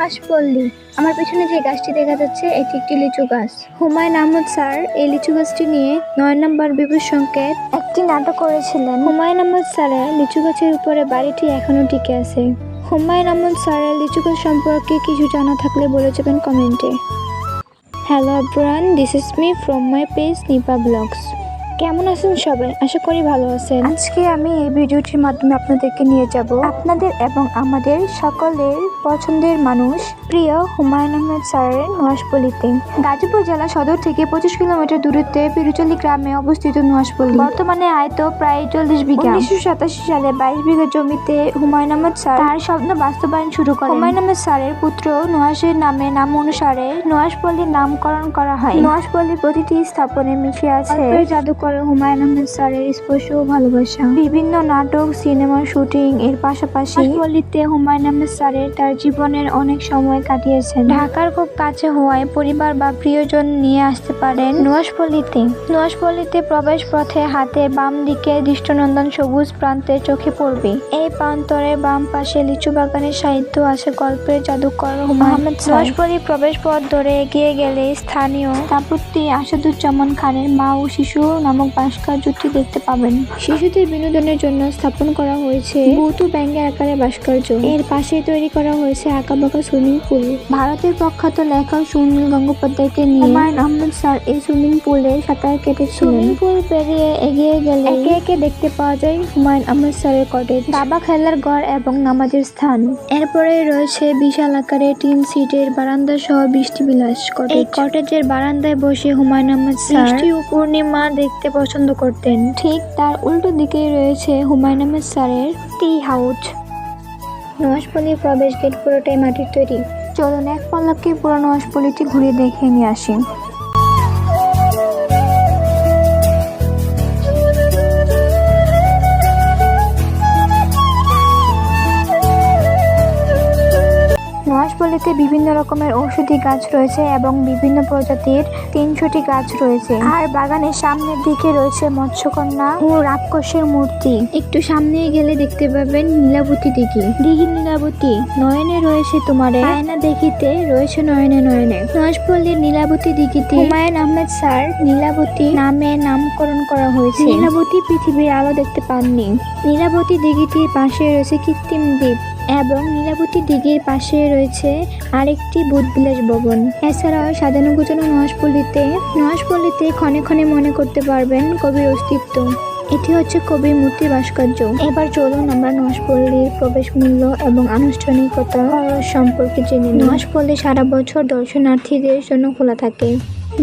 কাশপল্লী আমার পেছনে যে গাছটি দেখা যাচ্ছে এটি একটি লিচু গাছ। হুমায়ুন আহমদ স্যার এই লিচু গাছটি নিয়ে নয় নম্বর বিপুল সংকেত। একটি নাটক করেছিলেন। হুমায়ুন আহমদ স্যারের লিচু গাছের উপরে বাড়িটি এখনও টিকে আছে। হুমায়ুন আহমদ স্যারের লিচু গাছ সম্পর্কে কিছু জানা থাকলে বলে যাবেন কমেন্টে। Hello bran this is me from my page Nipa blogs. কেমন আছেন সবাই? আশা করি ভালো আছেন। আজকে আমি এই ভিডিওটির মাধ্যমে আপনাদেরকে নিয়ে যাব। আপনাদের এবং আমাদের সকলের পছন্দের মানুষ প্রিয় হুমায়ুন আহমেদ স্যারের নোয়াশপল্লিতে। গাজীপুর জেলা সদর থেকে পঁচিশ কিলোমিটার দূরত্বে পিরুচলি গ্রামে অবস্থিত নোয়াশপল্লী। বর্তমানে আয়ত প্রায় চল্লিশ বিঘা। উনিশশো সাতাশি সালে বাইশ বিঘা জমিতে হুমায়ুন আহমেদ স্যার তার স্বপ্ন বাস্তবায়ন শুরু করে হুমায়ুন আহমেদ স্যারের পুত্র নোয়াশের নামে নাম অনুসারে নোয়াশপল্লীর নামকরণ করা হয়। নোয়াশপল্লীর প্রতিটি স্থাপনে মিশে আছে। গল্পের জাদুকর হুমায়ুন আহমেদ স্যারের স্পর্শ ও ভালোবাসা। বিভিন্ন নাটক সিনেমার শুটিং এর পাশাপাশি পল্লীতে হুমায়ুন আহমেদ স্যারের তার জীবনের অনেক সময় কাটিয়েছেন। ঢাকার খুব কাছে হওয়ায় পরিবার বা প্রিয়জন নিয়ে আসতে পারেন নোয়াশপল্লীতে। নোয়াশপল্লীতে প্রবেশ পথে হাতের বাম দিকে দৃষ্টনন্দন সবুজ প্রান্তে চোখে পড়বে। এই প্রান্তরের বাম পাশে লিচু বাগানের সাহিত্য আছে গল্পের জাদুকর হুমায়ুন আহমেদ নোয়াশপল্লী প্রবেশ পথ ধরে এগিয়ে গেলে স্থানীয় স্থাপত্যি আসাদুজ্জামান খানের মা ও শিশু নামক ভাস্কর্যটি দেখতে পাবেন। শিশুদের বিনোদনের জন্য স্থাপন করা হয়েছে ভৌত ব্যাঙ্গের আকারে ভাস্কর্য। এর পাশে তৈরি করা হয়েছে আঁকাবাঁকা সুইমিং পুল। ভারতের প্রখ্যাত লেখক সুনীল গঙ্গোপাধ্যায়কে নিয়ে হুমায়ুন আহমেদ স্যার এই সুইমিং পুলে সাঁতার কেটেছিলেন। সুইমিং পুল পেরিয়ে এগিয়ে গেলে একে একে দেখতে পাওয়া যায় হুমায়ুন আহমেদ স্যারের কটেজ। দাবা খেলার ঘর এবং নামাজের স্থান। এরপরে রয়েছে বিশাল আকারে টিন সিটের বারান্দা সহ বৃষ্টি বিলাস কটেজ কটেজের বারান্দায় বসে হুমায়ুন আহমেদ স্যার বৃষ্টি ও পূর্ণিমা দেখতে পছন্দ করতেন। ঠিক তার উল্টো দিকেই রয়েছে হুমায়ুন আহমেদ স্যারের টি হাউস। নোয়াশপল্লির প্রবেশ গেট পুরোটাই মাটির তৈরি। চলুন এক পল্লবকে পুরো নোয়াশপল্লিটি ঘুরে দেখে নিয়ে আসি। নোয়াশপল্লিতে বিভিন্ন রকমের ঔষধি গাছ রয়েছে এবং বিভিন্ন প্রজাতির তিনশোটি গাছ রয়েছে। আর বাগানের সামনের দিকে রয়েছে মৎস্যকন্যা ও রাক্ষসের মূর্তি। একটু সামনে গেলে দেখতে পাবেন নীলাবতী দিঘি। দিঘি নীলাবতী নয়নে রয়েছে তোমার আয়না দেখিতে রয়েছে নয়নে নয়নে। নোয়াশপল্লির নীলাবতী দিঘিতে হুমায়ুন আহমেদ স্যার নীলাবতী নামে নামকরণ করা হয়েছে। নীলাবতী পৃথিবীর আলো দেখতে পাননি। নীলাবতী দিঘিটির পাশে রয়েছে কৃত্রিম দ্বীপ। এবং নীলাবতী দিঘির পাশে রয়েছে আরেকটি বুধবিলাস ভবন। এছাড়াও সাজানো গোছানো নোয়াশপল্লিতে নোয়াশপল্লিতে ক্ষণে ক্ষণে মনে করতে পারবেন কবির অস্তিত্ব। এটি হচ্ছে কবির মূর্তি ভাস্কর্য। এবার চলুন আমরা নোয়াশপল্লির প্রবেশ মূল্য এবং আনুষ্ঠানিকতা সম্পর্কে জেনে নিই। সারা বছর দর্শনার্থীদের জন্য খোলা থাকে।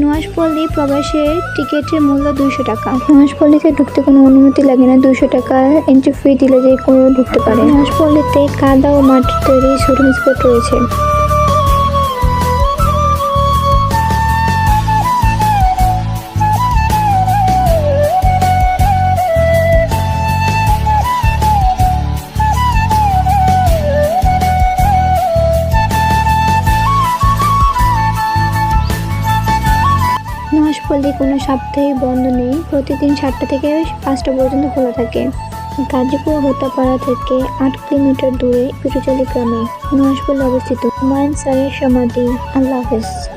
নোয়াশপল্লী প্রবাসের টিকিটের মূল্য দুইশো টাকা। নোয়াশপল্লীতে ঢুকতে কোনো অনুমতি লাগে না, দুইশো টাকা এন্ট্রি ফি দিলে যে কোনো ঢুকতে পারে। নোয়াশপল্লীতে কাদা ও মাটির তৈরি শুটিং স্পট রয়েছে। নোয়াশপল্লী কোনো সাপ্তাহিক বন্ধ নেই, প্রতিদিন সাতটা থেকে পাঁচটা পর্যন্ত খোলা থাকে। গাজীপুর হত্যাপাড়া থেকে আট কিলোমিটার দূরে পিটুচালি গ্রামে নোয়াশপল্লী অবস্থিত হুমায়ুন স্যারের সমাধি। আল্লাহ হাফেজ।